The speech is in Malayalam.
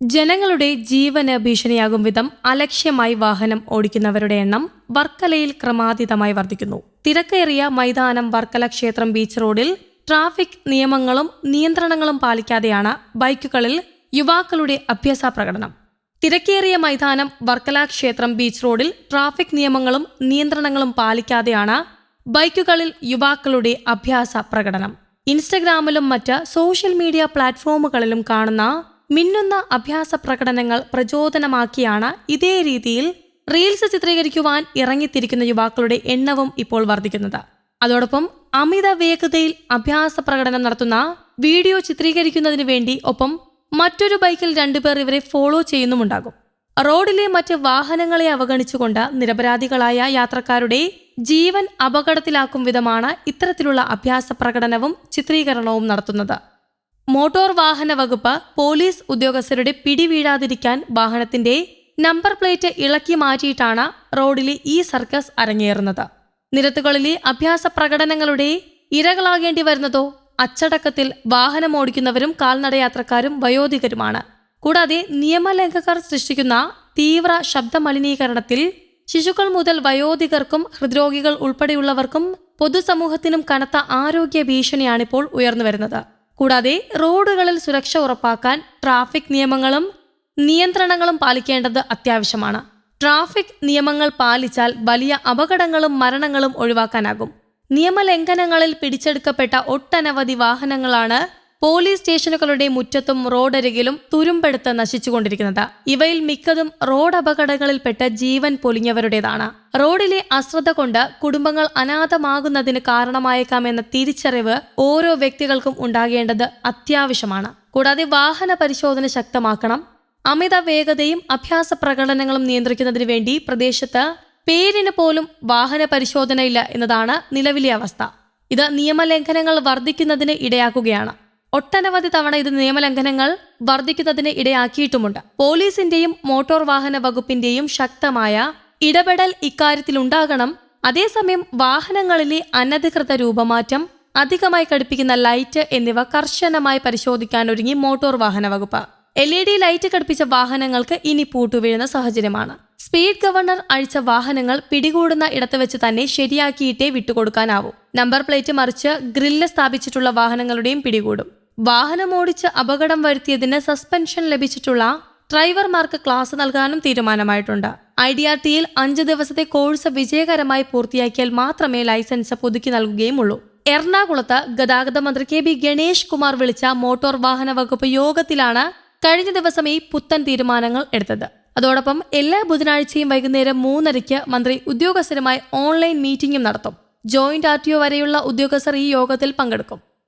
ജനങ്ങളുടെ ജീവന് ഭീഷണിയാകും വിധം അലക്ഷ്യമായി വാഹനം ഓടിക്കുന്നവരുടെ എണ്ണം വർക്കലയിൽ ക്രമാതീതമായി വർദ്ധിക്കുന്നു. തിരക്കേറിയ മൈതാനം വർക്കല ക്ഷേത്രം ബീച്ച് റോഡിൽ ട്രാഫിക് നിയമങ്ങളും നിയന്ത്രണങ്ങളും പാലിക്കാതെയാണ് ബൈക്കുകളിൽ യുവാക്കളുടെ അഭ്യാസ പ്രകടനം. തിരക്കേറിയ മൈതാനം വർക്കല ക്ഷേത്രം ബീച്ച് റോഡിൽ ട്രാഫിക് നിയമങ്ങളും നിയന്ത്രണങ്ങളും പാലിക്കാതെയാണ് ബൈക്കുകളിൽ യുവാക്കളുടെ അഭ്യാസ പ്രകടനം. ഇൻസ്റ്റഗ്രാമിലും മറ്റ് സോഷ്യൽ മീഡിയ പ്ലാറ്റ്ഫോമുകളിലും കാണുന്ന മിന്നുന്ന അഭ്യാസ പ്രകടനങ്ങൾ പ്രചോദനമാക്കിയാണ് ഇതേ രീതിയിൽ റീൽസ് ചിത്രീകരിക്കുവാൻ ഇറങ്ങിത്തിരിക്കുന്ന യുവാക്കളുടെ എണ്ണവും ഇപ്പോൾ വർദ്ധിക്കുന്നത്. അതോടൊപ്പം അമിത വേഗതയിൽ അഭ്യാസ പ്രകടനം നടത്തുന്ന വീഡിയോ ചിത്രീകരിക്കുന്നതിന് വേണ്ടി ഒപ്പം മറ്റൊരു ബൈക്കിൽ രണ്ടുപേർ ഇവരെ ഫോളോ ചെയ്യുന്നുമുണ്ടാകും. റോഡിലെ മറ്റ് വാഹനങ്ങളെ അവഗണിച്ചുകൊണ്ട് നിരപരാധികളായ യാത്രക്കാരുടെ ജീവൻ അപകടത്തിലാക്കും വിധമാണ് ഇത്തരത്തിലുള്ള അഭ്യാസ പ്രകടനവും ചിത്രീകരണവും നടത്തുന്നത്. മോട്ടോർ വാഹന വകുപ്പ് പോലീസ് ഉദ്യോഗസ്ഥരുടെ പിടിവീഴാതിരിക്കാൻ വാഹനത്തിന്റെ നമ്പർ പ്ലേറ്റ് ഇളക്കി മാറ്റിയിട്ടാണ് റോഡിലെ ഈ സർക്കസ് അരങ്ങേറുന്നത്. നിരത്തുകളിലെ അഭ്യാസ പ്രകടനങ്ങളുടെ ഇരകളാകേണ്ടി വരുന്നതോ അച്ചടക്കത്തിൽ വാഹനം ഓടിക്കുന്നവരും കാൽനടയാത്രക്കാരും വയോധികരുമാണ്. കൂടാതെ നിയമലംഘകർ സൃഷ്ടിക്കുന്ന തീവ്ര ശബ്ദമലിനീകരണത്തിൽ ശിശുക്കൾ മുതൽ വയോധികർക്കും ഹൃദ്രോഗികൾ ഉൾപ്പെടെയുള്ളവർക്കും പൊതുസമൂഹത്തിനും കനത്ത ആരോഗ്യ ഭീഷണിയാണിപ്പോൾ ഉയർന്നുവരുന്നത്. കൂടാതെ റോഡുകളിൽ സുരക്ഷ ഉറപ്പാക്കാൻ ട്രാഫിക് നിയമങ്ങളും നിയന്ത്രണങ്ങളും പാലിക്കേണ്ടത് അത്യാവശ്യമാണ്. ട്രാഫിക് നിയമങ്ങൾ പാലിച്ചാൽ വലിയ അപകടങ്ങളും മരണങ്ങളും ഒഴിവാക്കാനാകും. നിയമലംഘനങ്ങളിൽ പിടിച്ചെടുക്കപ്പെട്ട ഒട്ടനവധി വാഹനങ്ങളാണ് പോലീസ് സ്റ്റേഷനുകളുടെ മുറ്റത്തും റോഡരികിലും തുരുമ്പെടുത്ത് നശിച്ചുകൊണ്ടിരിക്കുന്നത്. ഇവയിൽ മിക്കതും റോഡ് അപകടങ്ങളിൽപ്പെട്ട് ജീവൻ പൊലിഞ്ഞവരുടേതാണ്. റോഡിലെ അശ്രദ്ധ കൊണ്ട് കുടുംബങ്ങൾ അനാഥമാകുന്നതിന് കാരണമായേക്കാമെന്ന തിരിച്ചറിവ് ഓരോ വ്യക്തികൾക്കും ഉണ്ടാകേണ്ടത് അത്യാവശ്യമാണ്. കൂടാതെ വാഹന പരിശോധന ശക്തമാക്കണം. അമിത വേഗതയും അഭ്യാസ പ്രകടനങ്ങളും നിയന്ത്രിക്കുന്നതിന് വേണ്ടി പ്രദേശത്ത് പേരിന് പോലും വാഹന പരിശോധനയില്ല എന്നതാണ് നിലവിലെ അവസ്ഥ. ഇത് നിയമലംഘനങ്ങൾ വർദ്ധിക്കുന്നതിന് ഇടയാക്കുകയാണ്. ഒട്ടനവധി തവണ ഇത് നിയമലംഘനങ്ങൾ വർദ്ധിക്കുന്നതിന് ഇടയാക്കിയിട്ടുമുണ്ട്. പോലീസിന്റെയും മോട്ടോർ വാഹന വകുപ്പിന്റെയും ശക്തമായ ഇടപെടൽ ഇക്കാര്യത്തിൽ ഉണ്ടാകണം അതേസമയം വാഹനങ്ങളിലെ അനധികൃത രൂപമാറ്റം അധികമായി ഘടിപ്പിക്കുന്ന ലൈറ്റ് എന്നിവ കർശനമായി പരിശോധിക്കാൻ ഒരുങ്ങി മോട്ടോർ വാഹന വകുപ്പ്. എൽ ഇ ഡി ലൈറ്റ് ഘടിപ്പിച്ച വാഹനങ്ങൾക്ക് ഇനി പൂട്ടുവീഴുന്ന സാഹചര്യമാണ്. സ്പീഡ് ഗവർണർ അഴിച്ച വാഹനങ്ങൾ പിടികൂടുന്ന ഇടത്ത് വെച്ച് തന്നെ ശരിയാക്കിയിട്ടേ വിട്ടുകൊടുക്കാനാവൂ. നമ്പർ പ്ലേറ്റ് മറിച്ച് ഗ്രില്ല് സ്ഥാപിച്ചിട്ടുള്ള വാഹനങ്ങളുടെയും പിടികൂടും. വാഹനമോടിച്ച് അപകടം വരുത്തിയതിന് സസ്പെൻഷൻ ലഭിച്ചിട്ടുള്ള ഡ്രൈവർമാർക്ക് ക്ലാസ് നൽകാനും തീരുമാനമായിട്ടുണ്ട്. ഐ ഡി ആർ ടിയിൽ അഞ്ച് ദിവസത്തെ കോഴ്സ് വിജയകരമായി പൂർത്തിയാക്കിയാൽ മാത്രമേ ലൈസൻസ് പുതുക്കി നൽകുകയുമുള്ളൂ. എറണാകുളത്ത് ഗതാഗത മന്ത്രി കെ ബി ഗണേഷ് കുമാർ വിളിച്ച മോട്ടോർ വാഹന വകുപ്പ് യോഗത്തിലാണ് കഴിഞ്ഞ ദിവസം ഈ പുത്തൻ തീരുമാനങ്ങൾ എടുത്തത്. അതോടൊപ്പം എല്ലാ ബുധനാഴ്ചയും വൈകുന്നേരം മൂന്നരയ്ക്ക് മന്ത്രി ഉദ്യോഗസ്ഥരുമായി ഓൺലൈൻ മീറ്റിംഗും നടത്തും. ജോയിന്റ് ആർ വരെയുള്ള ഉദ്യോഗസ്ഥർ ഈ യോഗത്തിൽ പങ്കെടുക്കും.